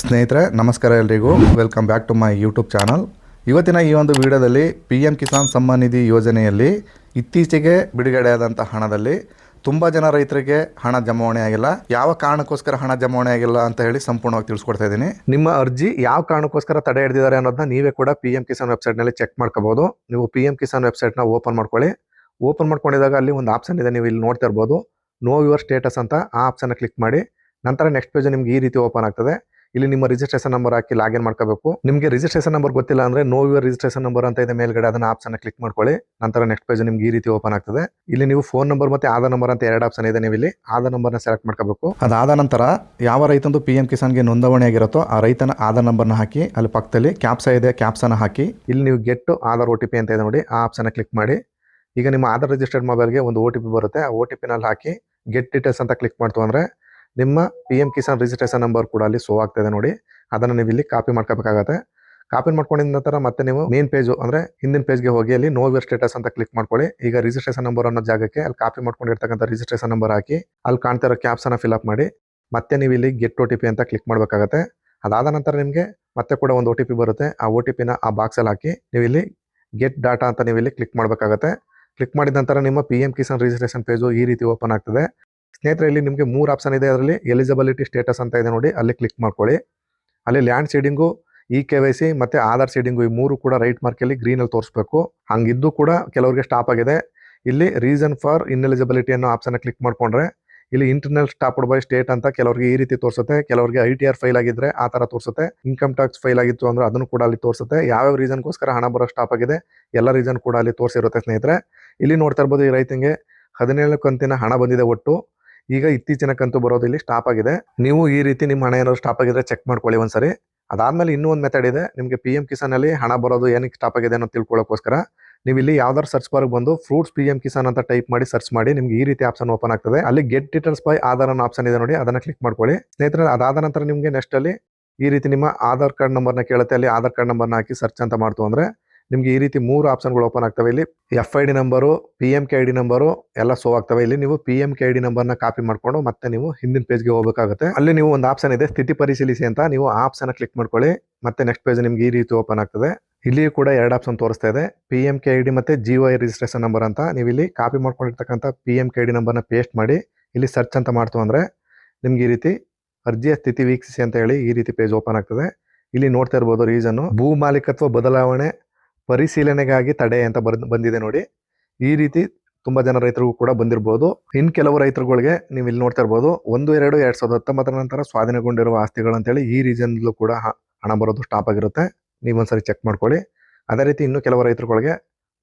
ಸ್ನೇಹಿತರೆ, ನಮಸ್ಕಾರ ಎಲ್ರಿಗೂ. Welcome back to my YouTube channel ಇವತ್ತಿನ ಈ ಒಂದು ವಿಡಿಯೋದಲ್ಲಿ ಪಿ ಎಂ ಕಿಸಾನ್ ಸಮ್ಮಾನ್ ನಿಧಿ ಯೋಜನೆಯಲ್ಲಿ ಇತ್ತೀಚೆಗೆ ಬಿಡುಗಡೆಯಾದಂಥ ಹಣದಲ್ಲಿ ತುಂಬ ಜನ ರೈತರಿಗೆ ಹಣ ಜಮಾವಣೆ ಆಗಿಲ್ಲ. ಯಾವ ಕಾರಣಕ್ಕೋಸ್ಕರ ಹಣ ಜಮಾವಣೆ ಆಗಿಲ್ಲ ಅಂತ ಹೇಳಿ ಸಂಪೂರ್ಣವಾಗಿ ತಿಳಿಸ್ಕೊಡ್ತಾ ಇದ್ದೀನಿ. ನಿಮ್ಮ ಅರ್ಜಿ ಯಾವ ಕಾರಣಕ್ಕೋಸ್ಕರ ತಡೆ ಹಿಡಿದಿದ್ದಾರೆ ಅನ್ನೋದನ್ನ ನೀವೇ ಕೂಡ ಪಿ ಎಂ ಕಿಸಾನ್ ವೆಬ್ಸೈಟ್ನಲ್ಲಿ ಚೆಕ್ ಮಾಡ್ಕೋಬಹುದು. ನೀವು ಪಿ ಎಂ ಕಿಸಾನ್ ವೆಬ್ಸೈಟ್ನ ಓಪನ್ ಮಾಡ್ಕೊಳ್ಳಿ. ಓಪನ್ ಮಾಡ್ಕೊಂಡಿದಾಗ ಅಲ್ಲಿ ಒಂದು ಆಪ್ಷನ್ ಇದೆ, ನೀವು ಇಲ್ಲಿ ನೋಡ್ತಾ ಇರ್ಬೋದು. ನೋ ಯುವರ್ ಸ್ಟೇಟಸ್ ಅಂತ ಆ ಆಪ್ಷನ್ ಕ್ಲಿಕ್ ಮಾಡಿ. ನಂತರ ನೆಕ್ಸ್ಟ್ ಪೇಜ್ ನಿಮ್ಗೆ ಈ ರೀತಿ ಓಪನ್ ಆಗ್ತದೆ. ಇಲ್ಲಿ ನಿಮ್ಮ ರಿಜಿಸ್ಟ್ರೇಷನ್ ನಂಬರ್ ಹಾಕಿ ಲಾಗಿನ್ ಮಾಡ್ಕೋಬೇಕು. ನಿಮಗೆ ರಿಜಿಸ್ಟ್ರೇಷನ್ ನಂಬರ್ ಗೊತ್ತಿಲ್ಲ ಅಂದ್ರೆ ನೋ ಯುವರ್ ರಿಜಿಸ್ಟ್ರೇಷನ್ ನಂಬರ್ ಅಂತ ಇದೆ ಮೇಲ್ಗಡೆ. ಅದನ್ನ ಆಪ್ಷನ್ ಕ್ಲಿಕ್ ಮಾಡ್ಕೊಳ್ಳಿ. ನಂತರ ನೆಕ್ಸ್ಟ್ ಪೇಜ್ ನಿಮ್ಗೆ ಈ ರೀತಿ ಓಪನ್ ಆಗ್ತದೆ. ಇಲ್ಲಿ ನೀವು ಫೋನ್ ನಂಬರ್ ಮತ್ತೆ ಆಧಾರ್ ನಂಬರ್ ಅಂತ ಎರಡು ಆಪ್ಷನ್ ಇದೆ ನೀವು ಇಲ್ಲಿ ಆಧಾರ್ ನಂಬರ್ನ ಸೆಲೆಕ್ಟ್ ಮಾಡ್ಕೋಬೇಕು. ಅದಾದ ನಂತರ ಯಾವ ರೈತಂದು ಪಿ ಎಂ ಕಿಸಾನ್ಗೆ ನೋಂದಣಿ ಆಗಿರುತ್ತೋ ಆ ರೈತನ ಆಧಾರ್ ನಂಬರ್ನ ಹಾಕಿ, ಅಲ್ಲಿ ಪಕ್ಕದಲ್ಲಿ ಕ್ಯಾಪ್ಸ ಇದೆ ಕ್ಯಾಪ್ಸನ ಹಾಕಿ, ಇಲ್ಲಿ ನೀವು get Aadhaar O T P ಅಂತ ಇದೆ ನೋಡಿ, ಆ ಆಪ್ಷನ್ ಕ್ಲಿಕ್ ಮಾಡಿ. ಈಗ ನಿಮ್ಮ ಆಧಾರ್ ರಿಜಿಸ್ಟರ್ಡ್ ಮೊಬೈಲ್ಗೆ ಒಂದು ಒ ಟಿ ಪಿ ಬರುತ್ತೆ. ಆ ಒ ಟಿ ಪಿನಲ್ಲಿ ಹಾಕಿ ಗೆಟ್ ಡೀಟೇಲ್ಸ್ ಅಂತ ಕ್ಲಿಕ್ ಮಾಡ್ತು ಅಂದ್ರೆ ನಿಮ್ಮ P M Kisan registration number ಕೂಡ ಅಲ್ಲಿ ಶೋ ಆಗ್ತದೆ ನೋಡಿ. ಅದನ್ನು ನೀವು ಇಲ್ಲಿ ಕಾಪಿ ಮಾಡ್ಕೋಬೇಕಾಗತ್ತೆ. ಕಾಪಿ ಮಾಡ್ಕೊಂಡಿದ ನಂತರ ಮತ್ತೆ ನೀವು ಮೇನ್ ಪೇಜು ಅಂದರೆ ಹಿಂದಿನ ಪೇಜ್ಗೆ ಹೋಗಿ ಅಲ್ಲಿ ನೋ ಯುವರ್ ಸ್ಟೇಟಸ್ ಅಂತ ಕ್ಲಿಕ್ ಮಾಡ್ಕೊಳ್ಳಿ. ಈಗ ರಿಜಿಸ್ಟ್ರೇಷನ್ ನಂಬರ್ ಅನ್ನೋ ಜಾಗಕ್ಕೆ ಅಲ್ಲಿ ಕಾಪಿ ಮಾಡ್ಕೊಂಡಿರ್ತಕ್ಕಂಥ ರಿಜಿಸ್ಟ್ರೇಷನ್ ನಂಬರ್ ಹಾಕಿ ಅಲ್ಲಿ ಕಾಣ್ತಾ ಇರೋ ಕ್ಯಾಪ್ಸನ್ನು ಫಿಲ್ ಮಾಡಿ. ಮತ್ತೆ ನೀವು ಇಲ್ಲಿ ಗೆಟ್ ಒ ಟಿ ಪಿ ಅಂತ ಕ್ಲಿಕ್ ಮಾಡಬೇಕಾಗತ್ತೆ. ಅದಾದ ನಂತರ ನಿಮಗೆ ಮತ್ತೆ ಕೂಡ ಒಂದು ಒ ಟಿ ಪಿ ಬರುತ್ತೆ. ಆ ಒ ಟಿ ಪಿನ ಆ ಬಾಕ್ಸಲ್ಲಿ ಹಾಕಿ ನೀವು ಇಲ್ಲಿ ಗೆಟ್ ಡಾಟಾ ಅಂತ ನೀವು ಇಲ್ಲಿ ಕ್ಲಿಕ್ ಮಾಡಬೇಕಾಗತ್ತೆ. ಕ್ಲಿಕ್ ಮಾಡಿದ ನಂತರ ನಿಮ್ಮ P M Kisan registration page ಈ ರೀತಿ ಓಪನ್ ಆಗ್ತದೆ. ಸ್ನೇಹಿತರೆ, ಇಲ್ಲಿ ನಿಮಗೆ ಮೂರು ಆಪ್ಷನ್ ಇದೆ. ಅದರಲ್ಲಿ ಎಲಿಜಿಬಿಲಿಟಿ ಸ್ಟೇಟಸ್ ಅಂತ ಇದೆ ನೋಡಿ. ಅಲ್ಲಿ ಕ್ಲಿಕ್ ಮಾಡ್ಕೊಳ್ಳಿ. ಅಲ್ಲಿ land seeding E K Y C ಮತ್ತು ಆಧಾರ್ ಸೀಡಿಂಗು ಈ ಮೂರು ಕೂಡ ರೈಟ್ ಮಾರ್ಕಲ್ಲಿ ಗ್ರೀನಲ್ಲಿ ತೋರಿಸ್ಬೇಕು. ಹಂಗಿದ್ದು ಕೂಡ ಕೆಲವರಿಗೆ ಸ್ಟಾಪ್ ಆಗಿದೆ. ಇಲ್ಲಿ ರೀಸನ್ ಫಾರ್ ಇನ್ಎಲಿಜಿಬಿಲಿಟಿ ಅನ್ನೋ ಆಪ್ಷನ್ ಕ್ಲಿಕ್ ಮಾಡ್ಕೊಂಡ್ರೆ, ಇಲ್ಲಿ ಇಂಟರ್ನಲ್ ಸ್ಟಾಪ್ಡ್ ಬೈ ಸ್ಟೇಟ್ ಅಂತ ಕೆಲವರಿಗೆ ಈ ರೀತಿ ತೋರಿಸುತ್ತೆ. ಕೆಲವರಿಗೆ ಐ ಟಿ ಆರ್ ಫೈಲ್ ಆಗಿದ್ರೆ ಆ ಥರ ತೋರಿಸುತ್ತೆ. ಇನ್ಕಮ್ ಟ್ಯಾಕ್ಸ್ ಫೈಲ್ ಆಗಿತ್ತು ಅಂದ್ರೆ ಅದನ್ನು ಕೂಡ ಅಲ್ಲಿ ತೋರಿಸುತ್ತೆ. ಯಾವ್ಯಾವ ರೀಸನ್ಗೋಸ್ಕರ ಹಣ ಬರೋ ಸ್ಟಾಪ್ ಆಗಿದೆ, ಎಲ್ಲ ರೀಸನ್ ಕೂಡ ಅಲ್ಲಿ ತೋರಿಸಿರುತ್ತೆ ಸ್ನೇಹಿತರೆ. ಇಲ್ಲಿ ನೋಡ್ತಾ ಇರ್ಬೋದು ಈ ರೈತಂಗೆ ಹದಿನೇಳು ಕಂತಿನ ಹಣ ಬಂದಿದೆ ಒಟ್ಟು. ಈಗ ಇತ್ತೀಚಿನ ಕಂತು ಬರೋದು ಇಲ್ಲಿ ಸ್ಟಾಪ್ ಆಗಿದೆ. ನೀವು ಈ ರೀತಿ ನಿಮ್ಮ ಹಣ ಏನಾದ್ರು ಸ್ಟಾಪ್ ಆಗಿದ್ರೆ ಚೆಕ್ ಮಾಡ್ಕೊಳ್ಳಿ ಒಂದ್ಸರಿ. ಅದಾದ್ಮೇಲೆ ಇನ್ನೂ ಒಂದು ಮೆಥಡ್ ಇದೆ. ನಿಮಗೆ ಪಿ ಎಂ ಕಿಸಾನ್ ಅಲ್ಲಿ ಹಣ ಬರೋದು ಏನಕ್ಕೆ ಸ್ಟಾಪ್ ಆಗಿದೆ ಅನ್ನೋ ತಿಳ್ಕೊಳ್ಳೋಕ್ಕೋಸ್ಕರ ನೀವು ಇಲ್ಲಿ ಯಾವ್ದಾದ್ರು ಸರ್ಚ್ ಬಾರ್ಗೆ ಬಂದು ಫ್ರೂಟ್ಸ್ ಪಿ ಎಂ ಕಿಸಾನ್ ಅಂತ ಟೈಪ್ ಮಾಡಿ ಸರ್ಚ್ ಮಾಡಿ ನಿಮ್ಗೆ ಈ ರೀತಿ ಆಪ್ಷನ್ ಓಪನ್ ಆಗ್ತದೆ. ಅಲ್ಲಿ ಗೆಟ್ ಡೀಟೇಲ್ಸ್ ಬೈ ಆಧಾರ್ ಅನ್ನೋ ಆಪ್ಷನ್ ಇದೆ ನೋಡಿ, ಅದನ್ನ ಕ್ಲಿಕ್ ಮಾಡ್ಕೊಳ್ಳಿ. ಸ್ನೇಹಿತರೆ, ಅದಾದ ನಂತರ ನಿಮಗೆ ನೆಕ್ಸ್ಟ್ ಅಲ್ಲಿ ಈ ರೀತಿ ನಿಮ್ಮ ಆಧಾರ್ ಕಾರ್ಡ್ ನಂಬರ್ನ ಕೇಳುತ್ತೆ. ಅಲ್ಲಿ ಆಧಾರ್ ಕಾರ್ಡ್ ನಂಬರ್ನ ಹಾಕಿ ಸರ್ಚ್ ಅಂತ ಮಾಡ್ತು ಅಂದ್ರೆ ನಿಮ್ಗೆ ಈ ರೀತಿ ಮೂರು ಆಪ್ಷನ್ಗಳು ಓಪನ್ ಆಗ್ತವೆ. ಇಲ್ಲಿ F I D number P M K I D number ಎಲ್ಲ ಸೋ ಆಗ್ತವೆ. ಇಲ್ಲಿ ನೀವು P M K I D ನಂಬರ್ನ ಕಾಪಿ ಮಾಡ್ಕೊಂಡು ಮತ್ತೆ ನೀವು ಹಿಂದಿನ ಪೇಜ್ಗೆ ಹೋಗಬೇಕಾಗುತ್ತೆ. ಅಲ್ಲಿ ನೀವು ಒಂದು ಆಪ್ಷನ್ ಇದೆ, ಸ್ಥಿತಿ ಪರಿಶೀಲಿಸಿ ಅಂತ. ನೀವು ಆಪ್ಷನ್ ಕ್ಲಿಕ್ ಮಾಡ್ಕೊಳ್ಳಿ. ಮತ್ತೆ ನೆಕ್ಸ್ಟ್ ಪೇಜ್ ನಿಮ್ಗೆ ಈ ರೀತಿ ಓಪನ್ ಆಗ್ತದೆ. ಇಲ್ಲಿ ಕೂಡ ಎರಡು ಆಪ್ಷನ್ ತೋರಿಸ್ತಾ ಇದೆ. P M K I D ಮತ್ತೆ G O I registration number ಅಂತ. ನೀವು ಇಲ್ಲಿ copy ಮಾಡ್ಕೊಂಡಿರ್ತಕ್ಕಂಥ P M K I D ನಂಬರ್ನ ಪೇಸ್ಟ್ ಮಾಡಿ ಇಲ್ಲಿ ಸರ್ಚ್ ಅಂತ ಮಾಡ್ತು ಅಂದರೆ ನಿಮ್ಗೆ ಈ ರೀತಿ ಅರ್ಜಿಯ ಸ್ಥಿತಿ ವೀಕ್ಷಿಸಿ ಅಂತ ಹೇಳಿ ಈ ರೀತಿ ಪೇಜ್ ಓಪನ್ ಆಗ್ತದೆ. ಇಲ್ಲಿ ನೋಡ್ತಾ ಇರ್ಬೋದು ರೀಸನ್ನು ಭೂ ಮಾಲೀಕತ್ವ ಬದಲಾವಣೆ ಪರಿಶೀಲನೆಗಾಗಿ ತಡೆ ಅಂತ ಬಂದಿದೆ ನೋಡಿ. ಈ ರೀತಿ ತುಂಬಾ ಜನ ರೈತರಿಗೂ ಕೂಡ ಬಂದಿರಬಹುದು ಇನ್ ಕೆಲವು ರೈತರುಗಳಿಗೆ ನೀವು ಇಲ್ಲಿ ನೋಡ್ತಾ ಇರ್ಬೋದು, ಒಂದು, ಎರಡು, ಎರಡ್ ಸಾವಿರದ ಹತ್ತೊಂಬತ್ತರ ನಂತರ ಸ್ವಾಧೀನಗೊಂಡಿರುವ ಆಸ್ತಿಗಳು ಅಂತೇಳಿ ಈ ರೀಸನ್ಲೂ ಕೂಡ ಹಣ ಬರೋದು ಸ್ಟಾಪ್ ಆಗಿರುತ್ತೆ. ನೀವೊಂದ್ಸರಿ ಚೆಕ್ ಮಾಡ್ಕೊಳ್ಳಿ. ಅದೇ ರೀತಿ ಇನ್ನು ಕೆಲವು ರೈತರುಗಳಿಗೆ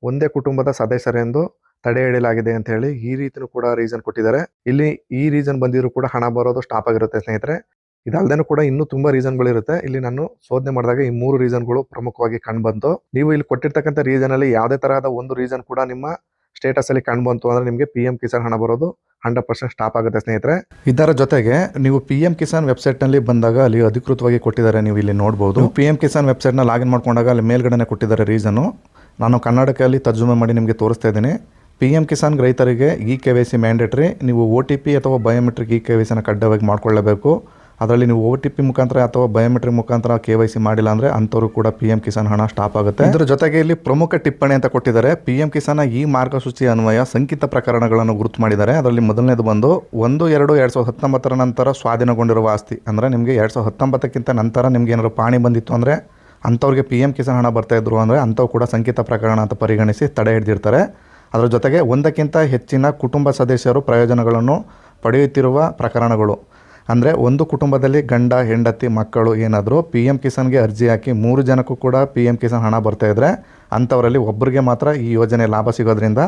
ಒಂದೇ ಕುಟುಂಬದ ಸದಸ್ಯರೆಂದು ತಡೆ ಹಿಡಿಯಲಾಗಿದೆ ಅಂತ ಹೇಳಿ ಈ ರೀತಿನೂ ಕೂಡ ರೀಸನ್ ಕೊಟ್ಟಿದ್ದಾರೆ. ಇಲ್ಲಿ ಈ ರೀಸನ್ ಬಂದಿದ್ರು ಕೂಡ ಹಣ ಬರೋದು ಸ್ಟಾಪ್ ಆಗಿರುತ್ತೆ ಸ್ನೇಹಿತರೆ. ಇದಲ್ದೇನು ಕೂಡ ಇನ್ನೂ ತುಂಬಾ ರೀಸನ್ಗಳಿರುತ್ತೆ ಇಲ್ಲಿ ನಾನು ಶೋಧನೆ ಮಾಡಿದಾಗ ಈ ಮೂರು ರೀಸನ್ಗಳು ಪ್ರಮುಖವಾಗಿ ಕಂಡುಬಂತು ನೀವು ಇಲ್ಲಿ ಕೊಟ್ಟಿರ್ತಕ್ಕಂಥ ರೀಸನ್ ಅಲ್ಲಿ ಯಾವುದೇ ತರಹದ ಒಂದು ರೀಸನ್ ಕೂಡ ನಿಮ್ಮ ಸ್ಟೇಟಸ್ ಅಲ್ಲಿ ಕಂಡುಬಂತು ಅಂದ್ರೆ ನಿಮಗೆ ಪಿ ಎಂ ಕಿಸಾನ್ ಹಣ ಬರೋದು ಹಂಡ್ರೆಡ್ ಪರ್ಸೆಂಟ್ ಸ್ಟಾಪ್ ಆಗುತ್ತೆ ಸ್ನೇಹಿತರೆ. ಇದರ ಜೊತೆಗೆ ನೀವು ಪಿ ಎಂ ಕಿಸಾನ್ ವೆಬ್ಸೈಟ್ನಲ್ಲಿ ಬಂದಾಗ ಅಲ್ಲಿ ಅಧಿಕೃತವಾಗಿ ಕೊಟ್ಟಿದ್ದಾರೆ ನೀವು ಇಲ್ಲಿ ನೋಡಬಹುದು ಪಿ ಎಂ ಕಿಸಾನ್ ವೆಬ್ಸೈಟ್ನ ಲಾಗಿನ್ ಮಾಡ್ಕೊಂಡಾಗ ಅಲ್ಲಿ ಮೇಲ್ಗಡೆ ಕೊಟ್ಟಿದ್ದಾರೆ ರೀಸನ್ ನಾನು ಕನ್ನಡಕಲ್ಲಿ ತರ್ಜುಮೆ ಮಾಡಿ ನಿಮಗೆ ತೋರಿಸ್ತಾ ಇದ್ದೀನಿ. ಪಿ ಎಂ ಕಿಸಾನ್ ರೈತರಿಗೆ E K Y C mandatory ನೀವು ಒ ಟಿ ಪಿ ಅಥವಾ ಬಯೋಮೆಟ್ರಿಕ್ ಇ ಕೆ ವೈ ಸಿನ ಕಡ್ಡಾಯವಾಗಿ ಮಾಡ್ಕೊಳ್ಳೇಬೇಕು. ಅದರಲ್ಲಿ ನೀವು ಒ ಟಿ ಪಿ ಮುಖಾಂತರ ಅಥವಾ ಬಯೋಮೆಟ್ರಿಕ್ ಮುಖಾಂತರ ಕೆ ವೈ ಸಿ ಮಾಡಿಲ್ಲ ಅಂದರೆ ಅಂಥವ್ರು ಕೂಡ ಪಿ ಎಂ ಕಿಸಾನ್ ಹಣ ಸ್ಟಾಪ್ ಆಗುತ್ತೆ. ಇದರ ಜೊತೆಗೆ ಇಲ್ಲಿ ಪ್ರಮುಖ ಟಿಪ್ಪಣಿ ಅಂತ ಕೊಟ್ಟಿದ್ದಾರೆ. ಪಿ ಎಂ ಕಿಸಾನ್ ಈ ಮಾರ್ಗಸೂಚಿ ಅನ್ವಯ ಸಂಕಿತ ಪ್ರಕರಣಗಳನ್ನು ಗುರುತು ಮಾಡಿದ್ದಾರೆ. ಅದರಲ್ಲಿ ಮೊದಲನೇದು ಬಂದು ಒಂದು, ಎರಡು ಎರಡು ಸಾವಿರದ ಹತ್ತೊಂಬತ್ತರ ನಂತರ ಸ್ವಾಧೀನಗೊಂಡಿರುವ ಆಸ್ತಿ. ಅಂದರೆ ನಿಮಗೆ ಎರಡು ಸಾವಿರದ ಹತ್ತೊಂಬತ್ತಕ್ಕಿಂತ ನಂತರ ನಿಮಗೆ ಏನಾದ್ರು ಪಾಣಿ ಬಂದಿತ್ತು ಅಂದರೆ ಅಂಥವ್ರಿಗೆ ಪಿ ಎಂ ಕಿಸಾನ್ ಹಣ ಬರ್ತಾ ಇದ್ರು ಅಂದರೆ ಅಂಥವು ಕೂಡ ಸಂಕಿತ ಪ್ರಕರಣ ಅಂತ ಪರಿಗಣಿಸಿ ತಡೆ ಹಿಡಿದಿರ್ತಾರೆ. ಅದರ ಜೊತೆಗೆ ಒಂದಕ್ಕಿಂತ ಹೆಚ್ಚಿನ ಕುಟುಂಬ ಸದಸ್ಯರು ಪ್ರಯೋಜನಗಳನ್ನು ಪಡೆಯುತ್ತಿರುವ ಪ್ರಕರಣಗಳು. ಅಂದರೆ ಒಂದು ಕುಟುಂಬದಲ್ಲಿ ಗಂಡ, ಹೆಂಡತಿ, ಮಕ್ಕಳು ಏನಾದರೂ ಪಿ ಎಂ ಕಿಸಾನ್ಗೆ ಅರ್ಜಿ ಹಾಕಿ ಮೂರು ಜನಕ್ಕೂ ಕೂಡ ಪಿ ಎಂ ಕಿಸಾನ್ ಹಣ ಬರ್ತಾ ಇದ್ದರೆ ಅಂಥವರಲ್ಲಿ ಒಬ್ಬರಿಗೆ ಮಾತ್ರ ಈ ಯೋಜನೆ ಲಾಭ ಸಿಗೋದ್ರಿಂದ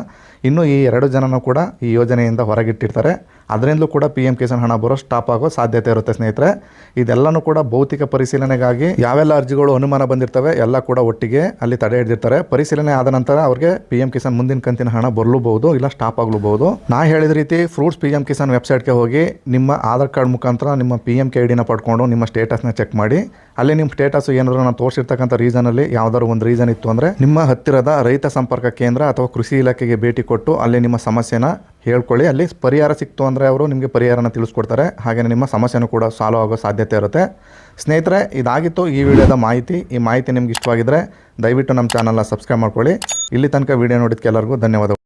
ಇನ್ನು ಈ ಎರಡು ಜನನೂ ಕೂಡ ಈ ಯೋಜನೆಯಿಂದ ಹೊರಗಿಟ್ಟಿರ್ತಾರೆ. ಅದರಿಂದಲೂ ಕೂಡ ಪಿ ಎಂ ಕಿಸಾನ್ ಹಣ ಬರೋ ಸ್ಟಾಪ್ ಆಗೋ ಸಾಧ್ಯತೆ ಇರುತ್ತೆ, ಸ್ನೇಹಿತರೆ. ಇದೆಲ್ಲನೂ ಕೂಡ ಭೌತಿಕ ಪರಿಶೀಲನೆಗಾಗಿ ಯಾವೆಲ್ಲ ಅರ್ಜಿಗಳು ಅನುಮಾನ ಬಂದಿರ್ತವೆ, ಎಲ್ಲ ಕೂಡ ಒಟ್ಟಿಗೆ ಅಲ್ಲಿ ತಡೆ ಹಿಡಿದಿರ್ತಾರೆ. ಪರಿಶೀಲನೆ ಆದ ನಂತರ ಅವ್ರಿಗೆ ಪಿ ಎಂ ಕಿಸಾನ್ ಮುಂದಿನ ಕಂತಿನ ಹಣ ಬರಲೂಬಹುದು, ಇಲ್ಲ ಸ್ಟಾಪ್ ಆಗಲೂಬಹುದು. ನಾ ಹೇಳಿದ ರೀತಿ ಫ್ರೂಟ್ಸ್ ಪಿ ಎಂ ಕಿಸಾನ್ ವೆಬ್ಸೈಟ್ಗೆ ಹೋಗಿ ನಿಮ್ಮ ಆಧಾರ್ ಕಾರ್ಡ್ ಮುಖಾಂತರ ನಿಮ್ಮ ಪಿ ಎಂ ಕೆ ಐಡಿನ ಪಡ್ಕೊಂಡು ನಿಮ್ಮ ಸ್ಟೇಟಸ್ನ ಚೆಕ್ ಮಾಡಿ. ಅಲ್ಲಿ ನಿಮ್ಮ ಸ್ಟೇಟಸ್ ಏನಾದರೂ ನಾನು ತೋರಿಸಿರ್ತಕ್ಕಂಥ ರೀಸನಲ್ಲಿ ಯಾವ್ದಾದ್ರು ಒಂದು ರೀಸನ್ ಇತ್ತು ಅಂದರೆ ನಿಮ್ಮ ನಿಮ್ಮ ಹತ್ತಿರದ ರೈತ ಸಂಪರ್ಕ ಕೇಂದ್ರ ಅಥವಾ ಕೃಷಿ ಇಲಾಖೆಗೆ ಭೇಟಿ ಕೊಟ್ಟು ಅಲ್ಲಿ ನಿಮ್ಮ ಸಮಸ್ಯೆನ ಹೇಳ್ಕೊಳ್ಳಿ. ಅಲ್ಲಿ ಪರಿಹಾರ ಸಿಕ್ತು ಅಂದರೆ ಅವರು ನಿಮಗೆ ಪರಿಹಾರನ ತಿಳಿಸ್ಕೊಡ್ತಾರೆ. ಹಾಗೆಯೇ ನಿಮ್ಮ ಸಮಸ್ಯೆನೂ ಕೂಡ ಸಾಲ್ವ್ ಆಗೋ ಸಾಧ್ಯತೆ ಇರುತ್ತೆ. ಸ್ನೇಹಿತರೆ, ಇದಾಗಿತ್ತು ಈ ವಿಡಿಯೋದ ಮಾಹಿತಿ. ಈ ಮಾಹಿತಿ ನಿಮ್ಗೆ ಇಷ್ಟವಾಗಿದ್ದರೆ ದಯವಿಟ್ಟು ನಮ್ಮ ಚಾನಲ್ನ ಸಬ್ಸ್ಕ್ರೈಬ್ ಮಾಡ್ಕೊಳ್ಳಿ. ಇಲ್ಲಿ ತನಕ ವಿಡಿಯೋ ನೋಡಿದ್ದಕ್ಕೆ ಎಲ್ಲರಿಗೂ ಧನ್ಯವಾದಗಳು.